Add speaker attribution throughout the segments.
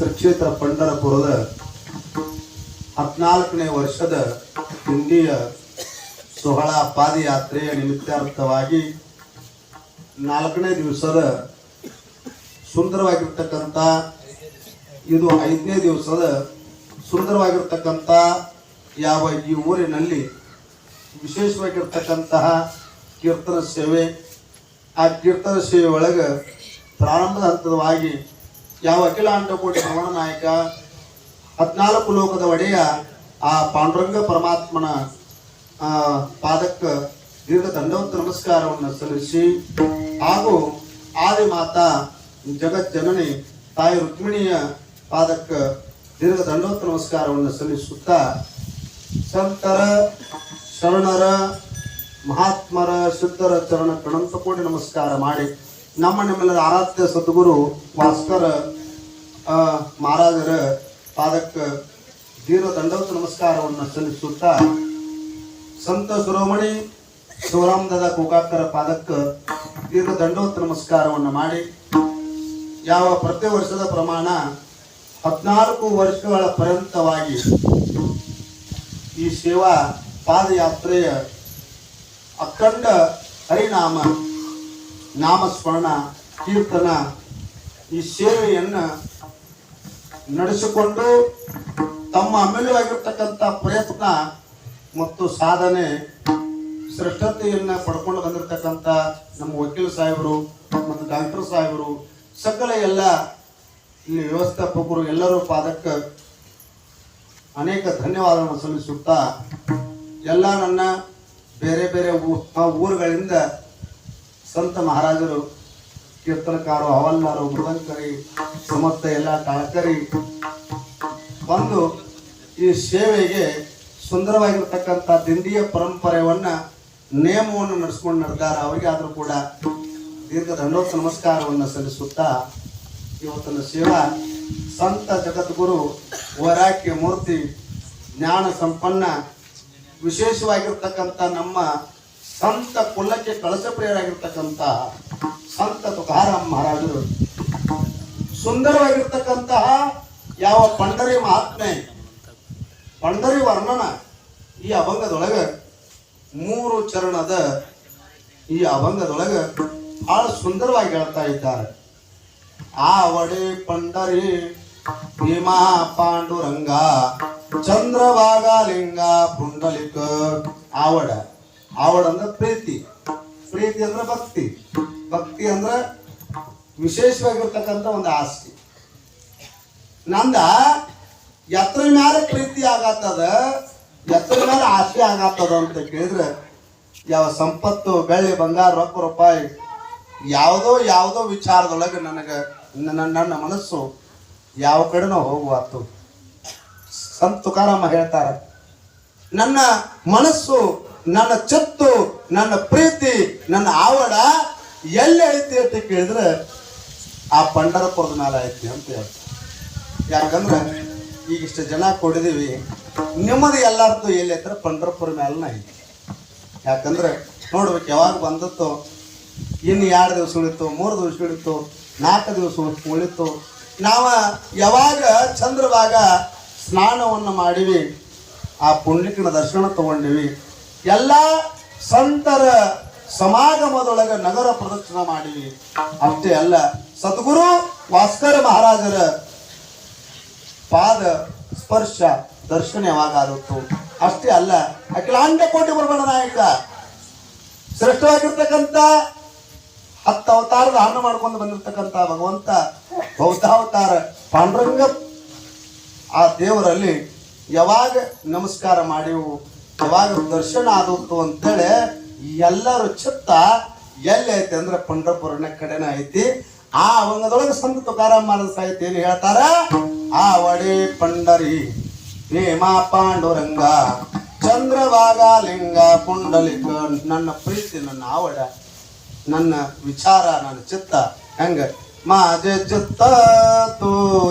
Speaker 1: ಶ್ರೀಕ್ಷೇತ್ರ ಪಂಡರಪುರದ ಹದಿನಾಲ್ಕನೇ ವರ್ಷದ ಹಿಂದಿಯ ಸೋಹಳ ಪಾದಯಾತ್ರೆಯ ನಿಮಿತ್ತಾರ್ಥವಾಗಿ ನಾಲ್ಕನೇ ದಿವಸದ ಸುಂದರವಾಗಿರ್ತಕ್ಕಂಥ, ಇದು ಐದನೇ ದಿವಸದ ಸುಂದರವಾಗಿರ್ತಕ್ಕಂಥ ಯಾವ ಈ ಊರಿನಲ್ಲಿ ವಿಶೇಷವಾಗಿರ್ತಕ್ಕಂತಹ ಕೀರ್ತನ ಸೇವೆ, ಆ ಕೀರ್ತನ ಸೇವೆ ಒಳಗೆ ಪ್ರಾರಂಭದ ಹಂತದವಾಗಿ ಯಾವ ಅಖಿಲ ಕೋಟಿ ರಮಣ ನಾಯಕ ಹದಿನಾಲ್ಕು ಲೋಕದ ಒಡೆಯ ಆ ಪಾಂಡುರಂಗ ಪರಮಾತ್ಮನ ಪಾದಕ್ಕೆ ದೀರ್ಘ ದಂಡವಂತ ನಮಸ್ಕಾರವನ್ನು ಸಲ್ಲಿಸಿ, ಹಾಗೂ ಆದಿ ಮಾತಾ ಜಗಜ್ಜನನಿ ತಾಯಿ ರುಕ್ಮಿಣಿಯ ಪಾದಕ್ಕೆ ದೀರ್ಘ ದಂಡವಂತ ನಮಸ್ಕಾರವನ್ನು ಸಲ್ಲಿಸುತ್ತಾ ಸಂತರ ಶರಣರ, ಮಹಾತ್ಮರ ಸಿದ್ಧರ ಚರಣ ಕೋಟಿ ನಮಸ್ಕಾರ ಮಾಡಿ, ನಮ್ಮ ನಿಮ್ಮೆಲ್ಲರ ಆರಾಧ್ಯ ಸದ್ಗುರು ಭಾಸ್ಕರ ಮಹಾರಾಜರ ಪಾದಕ್ಕೆ ದೀರ್ಘ ದಂಡವತ ನಮಸ್ಕಾರವನ್ನು ಸಲ್ಲಿಸುತ್ತಾ ಸಂತ ಶಿರೋಮಣಿ ಶಿವರಾಮದಾದ ಕೋಕಾಕರ ಪಾದಕ್ಕೆ ದೀರ್ಘ ದಂಡವತ ನಮಸ್ಕಾರವನ್ನು ಮಾಡಿ, ಯಾವ ಪ್ರತಿ ವರ್ಷದ ಪ್ರಮಾಣ ಹದಿನಾಲ್ಕು ವರ್ಷಗಳ ಪರ್ಯಂತವಾಗಿ ಈ ಸೇವಾ ಪಾದಯಾತ್ರೆಯ ಅಖಂಡ ಹರಿನಾಮ, ನಾಮಸ್ಮರಣ, ಕೀರ್ತನ ಈ ಸೇವೆಯನ್ನು ನಡೆಸಿಕೊಂಡು ತಮ್ಮ ಅಮೂಲ್ಯವಾಗಿರ್ತಕ್ಕಂಥ ಪ್ರಯತ್ನ ಮತ್ತು ಸಾಧನೆ ಶ್ರೇಷ್ಠತೆಯನ್ನು ಪಡ್ಕೊಂಡು ಬಂದಿರತಕ್ಕಂಥ ನಮ್ಮ ವಕೀಲ ಸಾಹೇಬರು ಮತ್ತು ಡಾಕ್ಟರ್ ಸಾಹೇಬರು, ಸಕಲ ಎಲ್ಲ ಇಲ್ಲಿ ವ್ಯವಸ್ಥಾಪಕರು ಎಲ್ಲರೂ ಪಾದಕ್ಕೆ ಅನೇಕ ಧನ್ಯವಾದಗಳನ್ನು ಸಲ್ಲಿಸುತ್ತಾ ಎಲ್ಲ ನನ್ನ ಬೇರೆ ಬೇರೆ ಊರುಗಳಿಂದ ಸಂತ ಮಹಾರಾಜರು ಕೀರ್ತನಕಾರು ಅವಲ್ಲಾರು ಮೃದಂಕರಿ ಸಮಸ್ತ ಎಲ್ಲ ತಾಳ್ಕರಿ ಬಂದು ಈ ಸೇವೆಗೆ ಸುಂದರವಾಗಿರ್ತಕ್ಕಂಥ ದಿಂಡಿಯ ಪರಂಪರೆಯನ್ನ, ನೇಮವನ್ನು ನಡೆಸ್ಕೊಂಡು ನಡ್ದಾರ ಅವರಿಗೆ ಆದರೂ ಕೂಡ ದೀರ್ಘ ದಂಡೋತ್ ನಮಸ್ಕಾರವನ್ನು ಸಲ್ಲಿಸುತ್ತಾ ಇವತ್ತಿನ ಸೇವಾ ಸಂತ ಜಗದ್ಗುರು ವೈರಾಕ್ಯ ಮೂರ್ತಿ ಜ್ಞಾನ ಸಂಪನ್ನ ವಿಶೇಷವಾಗಿರ್ತಕ್ಕಂಥ ನಮ್ಮ ಸಂತ ಕುಲಕ್ಕೆ ಕಳಸಪ್ರಿಯರಾಗಿರ್ತಕ್ಕಂಥ ಸಂತ ತುಕಾರಾಮ್ ಮಹಾರಾಜರು ಸುಂದರವಾಗಿರ್ತಕ್ಕಂತಹ ಯಾವ ಪಂಡರಿ ಮಹಾತ್ಮೆ, ಪಂಡರಿ ವರ್ಣನ ಈ ಅಭಂಗದೊಳಗೆ ಮೂರು ಚರಣದ ಈ ಅಭಂಗದೊಳಗೆ ಬಹಳ ಸುಂದರವಾಗಿ ಹೇಳ್ತಾ ಇದ್ದಾರೆ. ಆವಡೆ ಪಂಡರಿ, ಭೀಮಾ ಪಾಂಡುರಂಗ ಚಂದ್ರಭಾಗಲಿಂಗ ಪುಂಡಲಿಕ, ಆವಡ. ಆವಡ ಅಂದ್ರೆ ಪ್ರೀತಿ. ಪ್ರೀತಿ ಅಂದ್ರೆ ಭಕ್ತಿ. ಭಕ್ತಿ ಅಂದ್ರೆ ವಿಶೇಷವಾಗಿರ್ತಕ್ಕಂಥ ಒಂದು ಆಸ್ತಿ. ನಂದ ಎತ್ತರ ಮೇಲೆ ಪ್ರೀತಿ ಆಗತ್ತದ, ಎತ್ತರ ಮೇಲೆ ಆಸೆ ಆಗತ್ತದ ಅಂತ ಕೇಳಿದ್ರೆ, ಯಾವ ಸಂಪತ್ತು, ಬೆಳ್ಳಿ, ಬಂಗಾರ, ರೊಕ್ಕ, ರೂಪಾಯಿ, ಯಾವುದೋ ಯಾವುದೋ ವಿಚಾರದೊಳಗೆ ನನಗೆ ನನ್ನ ನನ್ನ ಮನಸ್ಸು ಯಾವ ಕಡೆನೂ ಹೋಗುವಾತು ಸಂತ ತುಕಾರಾಮ ಹೇಳ್ತಾರೆ, ನನ್ನ ಮನಸ್ಸು, ನನ್ನ ಚತ್ತು, ನನ್ನ ಪ್ರೀತಿ, ನನ್ನ ಆವಡ ಎಲ್ಲಿ ಐತಿ ಅಂತ ಕೇಳಿದ್ರೆ, ಆ ಪಂಡರಪುರದ ಮೇಲೆ ಐತಿ ಅಂತ ಹೇಳ್ತಾರೆ. ಯಾಕಂದ್ರೆ ಈಗಿಷ್ಟು ಜನ ಕೊಡಿದೀವಿ, ನಿಮ್ಮದು ಎಲ್ಲರದ್ದು ಎಲ್ಲಿ ಐತ್ರ? ಪಂಡರಪುರ ಮೇಲನ ಐತಿ. ಯಾಕಂದ್ರೆ, ನೋಡ್ಬೇಕು, ಯಾವಾಗ ಬಂದತ್ತೋ, ಇನ್ನು ಎರಡು ದಿವಸ ಉಳಿತು, ಮೂರು ದಿವಸ ಉಳಿತು, ನಾಲ್ಕು ದಿವಸ ಉಳಿತು. ನಾವು ಯಾವಾಗ ಚಂದ್ರವಾಗ ಸ್ನಾನವನ್ನು ಮಾಡಿವಿ, ಆ ಪುಣ್ಯಕನ ದರ್ಶನ ತಗೊಂಡಿವಿ, ಎಲ್ಲ ಸಂತರ ಸಮಾಗಮದೊಳಗೆ ನಗರ ಪ್ರದರ್ಶನ ಮಾಡಿ ಅಷ್ಟೇ ಅಲ್ಲ, ಸದ್ಗುರು ಭಾಸ್ಕರ ಮಹಾರಾಜರ ಪಾದ ಸ್ಪರ್ಶ ದರ್ಶನ ಯಾವಾಗ ಆಗುತ್ತೋ ಅಷ್ಟೇ ಅಲ್ಲ, ಅಖಿಲಾಂಡ ಕೋಟಿ ಬ್ರಹ್ಮಣ ನಾಯಕ ಶ್ರೇಷ್ಠವಾಗಿರ್ತಕ್ಕಂಥ ಹತ್ತು ಅವತಾರದ ಹಣ್ಣು ಮಾಡ್ಕೊಂಡು ಬಂದಿರತಕ್ಕಂಥ ಭಗವಂತ ಬೌದ್ಧಾವತಾರ ಪಾಂಡುರಂಗ ಆ ದೇವರಲ್ಲಿ ಯಾವಾಗ ನಮಸ್ಕಾರ ಮಾಡಿವು, ಯಾವಾಗ ದರ್ಶನ ಆದತ್ತು ಅಂತೇಳಿ ಎಲ್ಲರ ಚಿತ್ತ ಎಲ್ಲಿ ಐತಿ ಅಂದ್ರೆ ಪಂಡ್ರಪುರನ ಕಡೆನ ಐತಿ. ಆ ಅವಂಗದೊಳಗೆ ಸಂತ ತುಕಾರಾಮ್ ಮಹಾರಾಜ ಏನು ಹೇಳ್ತಾರ? ಆ ವಡೆ ಪಂಡರಿ, ಭೀಮ ಪಾಂಡುರಂಗ ಚಂದ್ರಭಾಗಲಿಂಗ ಪುಂಡಲಿಕ, ನನ್ನ ಪ್ರೀತಿ, ನನ್ನ ಆವಡ, ನನ್ನ ವಿಚಾರ, ನನ್ನ ಚಿತ್ತ, ಹೆಂಗ? ಮಾಜೆ ಚಿತ್ತ ತೋಜೆ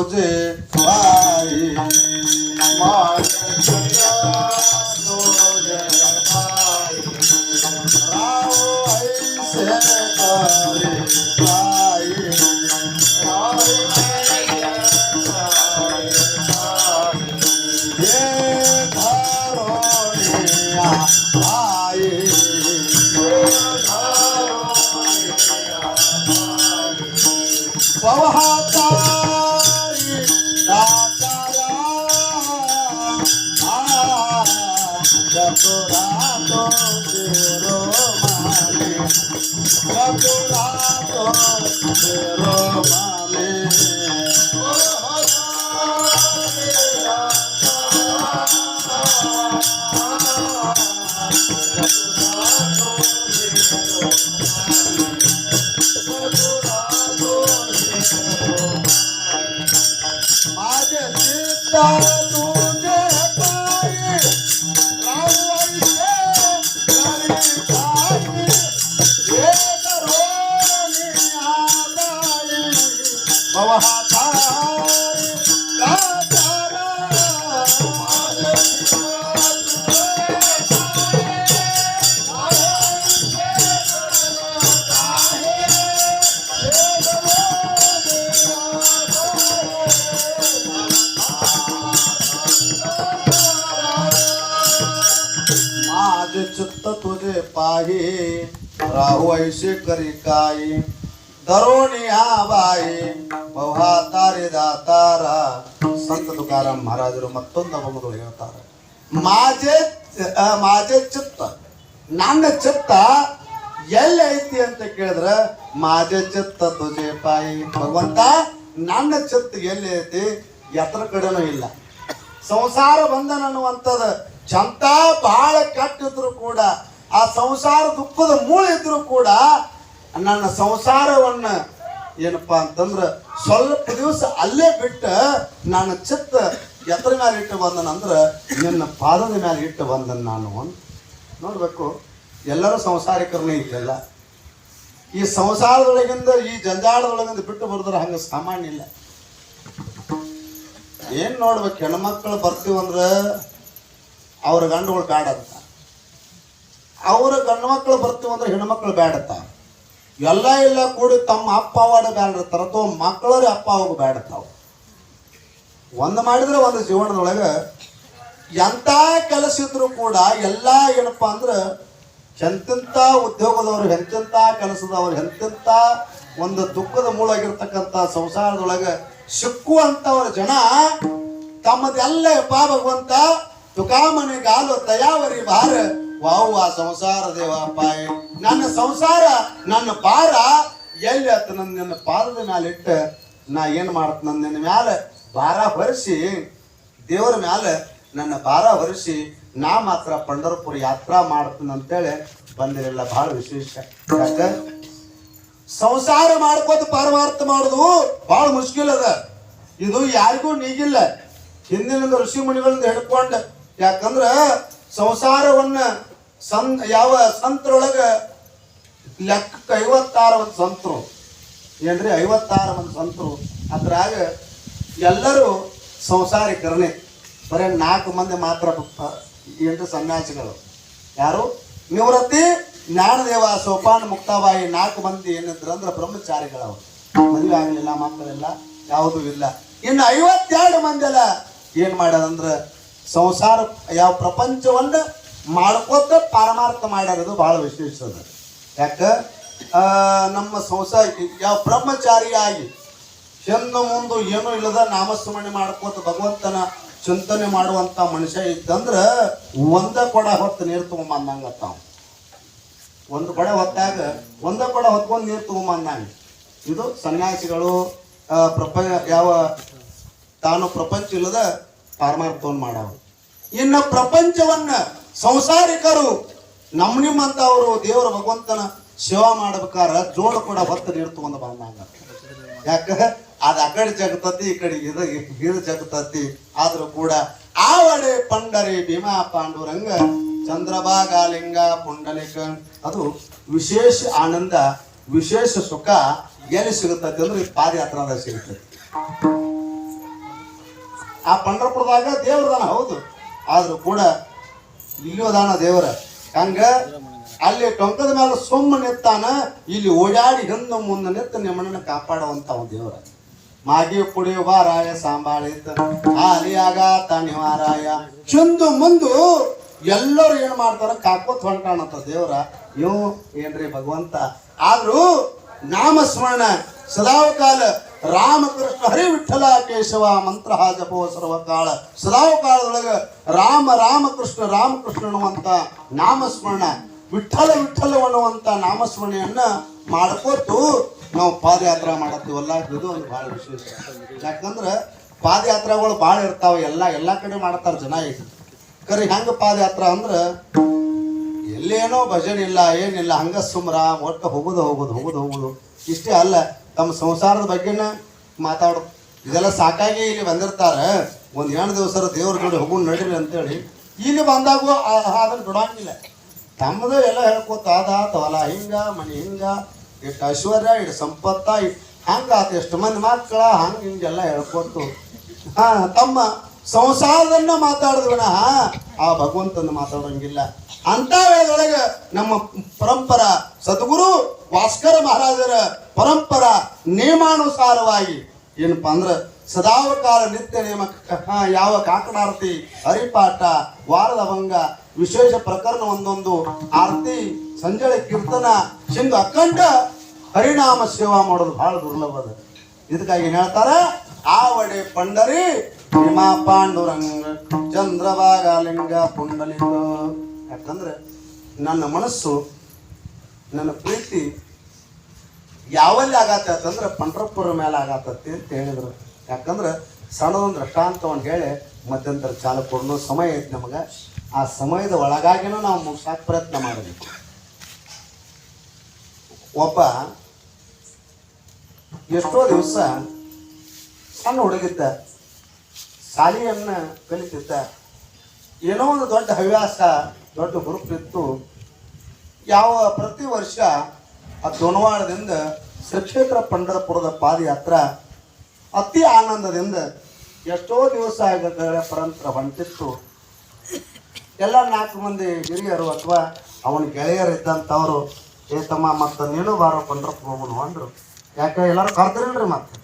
Speaker 1: माझे चित्त तुझे पाहि. राहू ऐसे करी काही दरोणी हा ಬಾಯಿ ಬಹುಹಾತಾರಿ ದಾತಾರ ಸಂತ ತುಕಾರಾಮ್ ಮಹಾರಾಜರು ಮತ್ತೊಂದು ಅಪಮಗಳು ಹೇಳ್ತಾರೆ ಮಾಜೆ ಆ, ಮಾಜೆ ಚಿತ್ತ ನನ್ನ ಚಿತ್ತ ಎಲ್ಲಿ ಐತಿ ಅಂತ ಕೇಳಿದ್ರ ಮಾಜೆ ಚಿತ್ತ ತುಜೆ ಪಾಯಿ ಭಗವಂತ ನನ್ನ ಚಿತ್ತ ಎಲ್ಲಿ ಐತಿ ಎತ್ತರ ಕಡೆನೂ ಇಲ್ಲ ಸಂಸಾರ ಬಂಧನ ಅನ್ನುವಂಥದ್ದು ಚಂತ ಬಹಳ ಕೆಟ್ಟಿದ್ರು ಕೂಡ ಆ ಸಂಸಾರ ದುಃಖದ ಮೂಲ ಇದ್ರು ಕೂಡ ನನ್ನ ಸಂಸಾರವನ್ನ ಏನಪ್ಪಾ ಅಂತಂದ್ರ ಸ್ವಲ್ಪ ದಿವಸ ಅಲ್ಲೇ ಬಿಟ್ಟ ನನ್ನ ಚಿತ್ತ ಎತ್ತರ ಮೇಲೆ ಇಟ್ಟು ಬಂದನಂದ್ರ ನಿನ್ನ ಪಾದದ ಮೇಲೆ ಇಟ್ಟು ಬಂದನ್ ನಾನು ನೋಡ್ಬೇಕು, ಎಲ್ಲರೂ ಸಂಸಾರಿಕರನೇ ಇದ್ದಲ್ಲ ಈ ಸಂಸಾರದೊಳಗಿಂದ, ಈ ಜಂಜಾಳದೊಳಗಿಂದ ಬಿಟ್ಟು ಬರ್ದ್ರೆ ಹಂಗ ಸಾಮಾನ್ಯ ಇಲ್ಲ. ಏನ್ ನೋಡ್ಬೇಕು, ಹೆಣ್ಮಕ್ಳು ಬರ್ತೀವಂದ್ರೆ ಅವ್ರ ಗಂಡುಗಳು ಬ್ಯಾಡ ಅಂತ ಅವ್ರ ಗಂಡು ಮಕ್ಳು ಬರ್ತೀವಂದ್ರೆ ಹೆಣ್ಮಕ್ಳು ಬ್ಯಾಡತ್ತ ಎಲ್ಲ ಇಲ್ಲ ಕೂಡಿ ತಮ್ಮ ಅಪ್ಪ ಅವಾಡ ಬ್ಯಾಡಿರ್ತಾರ ಅಥವಾ ಮಕ್ಕಳವ್ರೆ ಅಪ್ಪ ಅವಾಗ ಬ್ಯಾಡತ್ತಾವ ಒಂದು ಮಾಡಿದ್ರೆ ಒಂದು ಜೀವನದೊಳಗೆ ಎಂಥ ಕೆಲಸ ಇದ್ರು ಕೂಡ ಎಲ್ಲ ಏನಪ್ಪ ಅಂದ್ರೆ ಎಂತೆಂಥ ಉದ್ಯೋಗದವ್ರು ಎಂತೆಂಥ ಕೆಲಸದವ್ರು ಎಂತೆಂಥ ಒಂದು ದುಃಖದ ಮೂಲ ಆಗಿರ್ತಕ್ಕಂಥ ಸಂಸಾರದೊಳಗೆ ಸಿಕ್ಕುವಂಥವ್ರ ಜನ ತಮ್ಮದೆಲ್ಲ ಪಾ ಭಗವಂತ ತುಕಾಮನೆ ಗಾಲು ಬಾರ ವಾವು ಆ ಸಂಸಾರ ದೇವ ಪಾಯ ನನ್ನ ಸಂಸಾರ, ನನ್ನ ಭಾರ, ಎಲ್ಲಿ ಆತ ನನ್ನ ನಿನ್ನ ಪಾದದ ಮೇಲೆ ಇಟ್ಟ ನಾ ಏನು ಮಾಡತ್ ನನ್ನ ನಿನ್ನ ಮ್ಯಾಲೆ ಭಾರ ಹೊರಿಸಿ, ದೇವರ ಮ್ಯಾಲೆ ನನ್ನ ಭಾರ ಹೊರಿಸಿ, ನಾ ಮಾತ್ರ ಪಂಡರಪುರ ಯಾತ್ರಾ ಮಾಡ್ತೀನಿ ಅಂತೇಳಿ ಬಂದಿರಲಿಲ್ಲ ಬಹಳ ವಿಶೇಷ. ಸಂಸಾರ ಮಾಡ್ಕೋತ ಪಾರಮಾರ್ಥ ಮಾಡುದು ಬಹಳ ಮುಷ್ಕಿಲ್ ಅದ. ಇದು ಯಾರಿಗೂ ನೀಗಿಲ್ಲ. ಹಿಂದಿನಿಂದ ಋಷಿ ಮುನಿಗಳಿಂದ ಹಿಡ್ಕೊಂಡು, ಯಾಕಂದ್ರ ಸಂಸಾರವನ್ನ ಸಂ, ಯಾವ ಸಂತರೊಳಗ ಲೆಕ್ಕಕ್ಕೆ ಐವತ್ತಾರು ಒಂದು ಸಂತರು. ಏನ್ರಿ? ಐವತ್ತಾರು ಒಂದು ಸಂತರು. ಅದ್ರಾಗ ಎಲ್ಲರೂ ಸಂಸಾರಿಕರನೇ ಬರೀ ನಾಲ್ಕು ಮಂದಿ ಮಾತ್ರ ಏನ್ರಿ ಸನ್ಯಾಸಿಗಳು. ಯಾರು? ನಿವೃತ್ತಿ ಜ್ಞಾನದೇವ ಸೋಪಾನ ಮುಕ್ತಾಬಾಯಿ ನಾಲ್ಕು ಮಂದಿ ಏನಿದ್ರು ಅಂದ್ರೆ ಬ್ರಹ್ಮಚಾರಿಗಳವರು. ಮದುವೆ ಆಗಲಿಲ್ಲ, ಮಕ್ಕಳಿಲ್ಲ, ಯಾವುದೂ ಇಲ್ಲ. ಇನ್ನು ಐವತ್ತೆರಡು ಮಂದಿ ಅಲ್ಲ ಏನ್ ಮಾಡೋದಂದ್ರೆ ಸಂಸಾರ, ಯಾವ ಪ್ರಪಂಚವನ್ನ ಮಾಡ್ಕೋತ ಪಾರಮಾರ್ಥ ಮಾಡ್ಯಾರದು ಬಹಳ ವಿಶೇಷ ಅದ. ಯಾಕ? ನಮ್ಮ ಸೊಸೈಟಿ ಯಾವ ಬ್ರಹ್ಮಚಾರಿ ಆಗಿ ಚೆಂದ ಮುಂದು ಏನೂ ಇಲ್ಲದ ನಾಮಸ್ಮರಣೆ ಮಾಡ್ಕೋತ ಭಗವಂತನ ಚಿಂತನೆ ಮಾಡುವಂತ ಮನುಷ್ಯ ಇದ್ದಂದ್ರ ಒಂದ ಕೊಡ ಹೊತ್ತು ನೀರು ತಗೊಂಬಂದಂಗತ್ತಾವ ಒಂದು ಕೊಡ ಹೊತ್ತಾಗ ಒಂದ ಕೊಡ ಹೊತ್ಕೊಂಡು ನೀರು ತಗೊಂಬಂದಂಗ. ಇದು ಸನ್ಯಾಸಿಗಳು ಪ್ರಪಂಚ ಯಾವ, ತಾನು ಪ್ರಪಂಚ ಇಲ್ಲದ ಪಾರಮಾರ್ಥವನ್ನು ಮಾಡವರು. ಇನ್ನು ಪ್ರಪಂಚವನ್ನ ಸಂಸಾರಿಕರು ನಮ್ಮ ನಿಮ್ಮಂತವರು ದೇವರ ಭಗವಂತನ ಸೇವಾ ಮಾಡ್ಬೇಕಾರ ಜೋಳು ಕೂಡ ಹೊತ್ತು ನೀಡ್ತು ಬಂದಾಗ ಯಾಕ? ಅದ ಆ ಕಡೆ ಜಗತತಿ ಈ ಕಡೆ ಇದು ಇದು ಜಗತತಿ ಆದ್ರೂ ಕೂಡ ಆವಡೆ ಪಂಡರಿ, ಭೀಮಾ ಪಾಂಡುರಂಗ ಚಂದ್ರಭಾಗಾಲಿಂಗ ಪುಂಡಲಿಕ, ಅದು ವಿಶೇಷ ಆನಂದ, ವಿಶೇಷ ಸುಖ ಎಲ್ಲಿ ಸಿಗುತ್ತತಿ ಅಂದ್ರೆ ಈ ಪಾದಯಾತ್ರಾದಾಗ ಸಿಗುತ್ತದೆ ಆ ಪಂಡರಪುರದಾಗ ದೇವ್ರದಾನ, ಹೌದು. ಆದ್ರೂ ಕೂಡ ಇಲ್ಲೂ ದೇವರ. ಹಂಗ? ಅಲ್ಲಿ ಟೊಂಕದ ಮೇಲೆ ಸೊಮ್ಮ ನೆತ್ತಾನ, ಇಲ್ಲಿ ಓಡಾಡಿ ಹಿಂದ ಮುಂದೆ ನೆತ್ತ ನಿಮ್ಮನ್ನ ಕಾಪಾಡುವಂತ ದೇವರ. ಮಾಗಿ ಪುಡಿ ವಾರಾಯ ಸಾಂಬಾಳಿತ ಆಲಿಯಾಗ ತಣಿವಾರಾಯ ಚಂದು ಮುಂದು ಎಲ್ಲರೂ ಏನ್ ಮಾಡ್ತಾರ? ಕಾಕೋತ್ ಹೊಂಟಾಣಂತ ದೇವರ. ಇವು ಏನ್ರಿ ಭಗವಂತ? ಆದ್ರೂ ನಾಮಸ್ಮರಣ, ಸದಾವಕಾಲ ರಾಮಕೃಷ್ಣ ಹರಿ ವಿಠಲ ಕೇಶವ ಮಂತ್ರ ಜಪೋ ಸರ್ವಕಾಲ. ಸದಾವಕಾಲದೊಳಗ ರಾಮ, ರಾಮಕೃಷ್ಣ ರಾಮಕೃಷ್ಣ ಅನ್ನುವಂತ ನಾಮಸ್ಮರಣ, ವಿಠಲ ವಿಠಲ ಅನ್ನುವಂತ ನಾಮಸ್ಮರಣೆಯನ್ನ ಮಾಡ್ಕೊತು ನಾವು ಪಾದಯಾತ್ರೆ ಮಾಡತ್ತೀವಲ್ಲ? ಇದು ಒಂದು ಭಾಳ ವಿಶೇಷ. ಯಾಕಂದ್ರೆ ಪಾದಯಾತ್ರೆಗಳು ಭಾಳ ಇರ್ತಾವ, ಎಲ್ಲ ಎಲ್ಲ ಕಡೆ ಮಾಡ್ತಾರ ಜನ ಈಗ. ಕರೆ ಹೆಂಗ ಪಾದಯಾತ್ರೆ ಅಂದ್ರೆ, ಎಲ್ಲೇನೋ ಭಜನೆ ಇಲ್ಲ, ಏನಿಲ್ಲ, ಹಂಗ ಸುಮ್ರ ಒಟ್ಟು ಹೋಗುದು ಹೋಗುದು ಹೋಗುದು ಹೋಗುದು. ಇಷ್ಟೇ ಅಲ್ಲ ತಮ್ಮ ಸಂಸಾರದ ಬಗ್ಗೆನ ಮಾತಾಡೋದು ಇದೆಲ್ಲ ಸಾಕಾಗಿ ಇಲ್ಲಿ ಬಂದಿರ್ತಾರೆ. ಒಂದು ಎರಡು ದಿವಸ ದೇವ್ರ ಜೋಡಿ ಹೋಗು ನಡೀರಿ ಅಂತೇಳಿ ಇಲ್ಲಿ ಬಂದಾಗೂ ಅದನ್ನ ಬಿಡಂಗಿಲ್ಲ. ತಮ್ಮದು ಎಲ್ಲ ಹೇಳ್ಕೊತ ಅದ ಹೊಲ ಹಿಂಗ, ಮನೆ ಹಿಂಗ ಇಷ್ಟು ಐಶ್ವರ್ಯ ಇಷ್ಟು ಸಂಪತ್ತ ಹಂಗೆ ಆತ, ಎಷ್ಟು ಮಂದಿ ಮಕ್ಕಳ, ಹಂಗೆ ಹಿಂಗೆಲ್ಲ ಹೇಳ್ಕೊತು. ಹಾ, ತಮ್ಮ ಸಂಸಾರದನ್ನ ಮಾತಾಡಿದ್ವಿ ಹಾ ಆ ಭಗವಂತನ ಮಾತಾಡೋಂಗಿಲ್ಲ. ಅಂತ ವೇಳೆದೊಳಗೆ ನಮ್ಮ ಪರಂಪರ ಸದ್ಗುರು ಭಾಸ್ಕರ ಮಹಾರಾಜರ ಪರಂಪರ ನಿಯಮಾನುಸಾರವಾಗಿ ಏನಪ್ಪ ಅಂದ್ರೆ ಸದಾವಕಾಲ ನಿತ್ಯ ನಿಯಮ ಯಾವ ಕಾಕಡಾರತಿ ಹರಿಪಾಠ ವಾರದ ಭಂಗ ವಿಶೇಷ ಪ್ರಕರಣ ಒಂದೊಂದು, ಆರತಿ ಸಂಜೆ ಕೀರ್ತನ, ಸಿಂಧು ಅಖಂಡ ಹರಿನಾಮ ಸೇವಾ ಮಾಡೋದು ಬಹಳ ದುರ್ಲಭದ ಇದಕ್ಕಾಗಿ ಹೇಳ್ತಾರ? ಆವಡೆ ಪಂಡರಿ, ಹಿಮಾ ಪಾಂಡುರಂಗ, ಚಂದ್ರಭಾಗಲಿಂಗ ಪುಂಡಲಿಂಗ. ಯಾಕಂದ್ರೆ ನನ್ನ ಮನಸ್ಸು, ನನ್ನ ಪ್ರೀತಿ ಯಾವಲ್ಲಿ ಆಗತ್ತೆ ಅಂತಂದ್ರೆ ಪಂಡ್ರಪುರ ಮೇಲೆ ಆಗತ್ತತಿ ಅಂತ ಹೇಳಿದ್ರು. ಯಾಕಂದ್ರೆ ಸಣ್ಣದೊಂದು ದೃಷ್ಟಾಂತವನ್ನು ಹೇಳಿ ಮಧ್ಯಂತರ ಚಾಲು ಕೊಡೋ ಸಮಯ ಐತೆ ನಮಗೆ. ಆ ಸಮಯದ ಒಳಗಾಗಿನೂ ನಾವು ಮುಗಿಸಾಕ ಪ್ರಯತ್ನ ಮಾಡಬೇಕು. ಒಬ್ಬ ಎಷ್ಟೋ ದಿವಸ ಸಣ್ಣ ಹುಡುಗಿದ್ದ ಶಾಲೆಯನ್ನು ಕಲಿತಿದ್ದ, ಏನೋ ಒಂದು ದೊಡ್ಡ ಹವ್ಯಾಸ, ದೊಡ್ಡ ಹುರುಪಿತ್ತು. ಯಾವ ಪ್ರತಿ ವರ್ಷ ಆ ದೊಣವಾಡದಿಂದ ಶ್ರೀಕ್ಷೇತ್ರ ಪಂಡರಪುರದ ಪಾದಯಾತ್ರ ಅತಿ ಆನಂದದಿಂದ ಎಷ್ಟೋ ದಿವಸ ಆಗದ ಪರಂತರ ಹೊಂಟಿತ್ತು. ಎಲ್ಲ ನಾಲ್ಕು ಮಂದಿ ಹಿರಿಯರು ಅಥವಾ ಅವನ ಗೆಳೆಯರು ಇದ್ದಂಥವ್ರು ಏ ಮತ್ತು ನೀನು ಬಾರೋ ಪಂಡ್ರಪ್ಪ ಹೋಗೋಣ ಅಂದರು. ಯಾಕೆ ಎಲ್ಲರೂ ಕರ್ತಿರಲ್ರಿ ಮತ್ತೆ?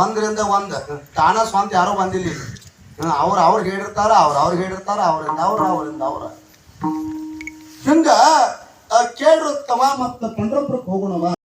Speaker 1: ಒಂದರಿಂದ ಒಂದು. ತಾನ ಸ್ವಂತ ಯಾರೂ ಬಂದಿಲ್ಲ ಅವ್ರು ಅವ್ರಿಗೆ ಹೇಳಿರ್ತಾರ, ಅವ್ರು ಅವ್ರಿಗೆ ಹೇಳಿರ್ತಾರ, ಅವರಿಂದ ಅವ್ರು ಅವರಿಂದ ಅವ್ರ. ಹಿಂಗ ಕೇಳ್ರು ತವಾ ಮತ್ತ ಪಂಡ್ರಪುರಕ್ಕೆ ಹೋಗೋಣವ.